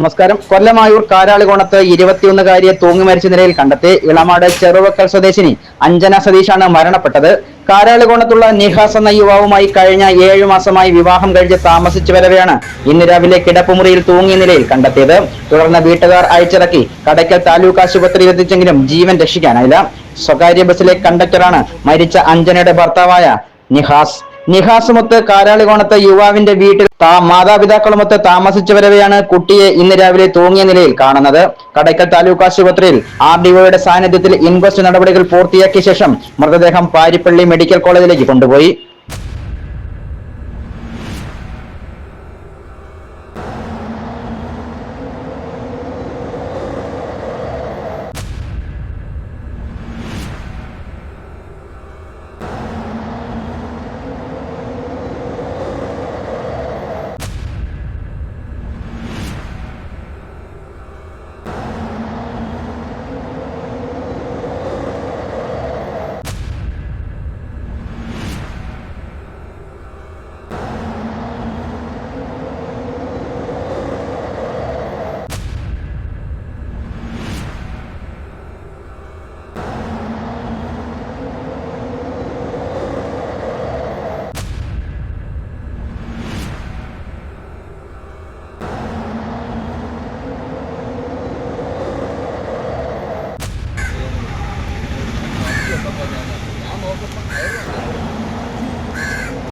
നമസ്കാരം. കൊല്ലമായൂർ കാരാളികോണത്ത് ഇരുപത്തിയൊന്നുകാരിയെ തൂങ്ങി മരിച്ച നിലയിൽ കണ്ടെത്തി ഇളമാട് ചെറുവക്കൽ സ്വദേശിനി അഞ്ജന സതീഷാണ് മരണപ്പെട്ടത്. കാരാളികോണത്തുള്ള നിഹാസ് എന്ന യുവാവുമായി കഴിഞ്ഞ ഏഴു മാസമായി വിവാഹം കഴിച്ച് താമസിച്ചു വരവെയാണ് ഇന്ന് രാവിലെ കിടപ്പുമുറിയിൽ തൂങ്ങിയ നിലയിൽ കണ്ടെത്തിയത്. തുടർന്ന് വീട്ടുകാർ അയച്ചിറക്കി കടയ്ക്കൽ താലൂക്ക് ആശുപത്രിയിൽ എത്തിച്ചെങ്കിലും ജീവൻ രക്ഷിക്കാനായില്ല. സ്വകാര്യ ബസ്സിലെ കണ്ടക്ടറാണ് മരിച്ച അഞ്ജനയുടെ ഭർത്താവായ നിഹാസ്. നിഹാസുമൊത്ത് കാരാളികോണത്തെ യുവാവിന്റെ വീട്ടിൽ താ മാതാപിതാക്കളുമൊത്ത് താമസിച്ചവരവെയാണ് കുട്ടിയെ ഇന്ന് രാവിലെ തൂങ്ങിയ നിലയിൽ കാണുന്നത്. കടയ്ക്കൽ താലൂക്ക് ആശുപത്രിയിൽ ആർ ഡിഒയുടെ സാന്നിധ്യത്തിൽ ഇൻക്വസ്റ്റ് നടപടികൾ പൂർത്തിയാക്കിയ ശേഷം മൃതദേഹം പാരിപ്പള്ളി മെഡിക്കൽ കോളേജിലേക്ക് കൊണ്ടുപോയി. água pra caramba.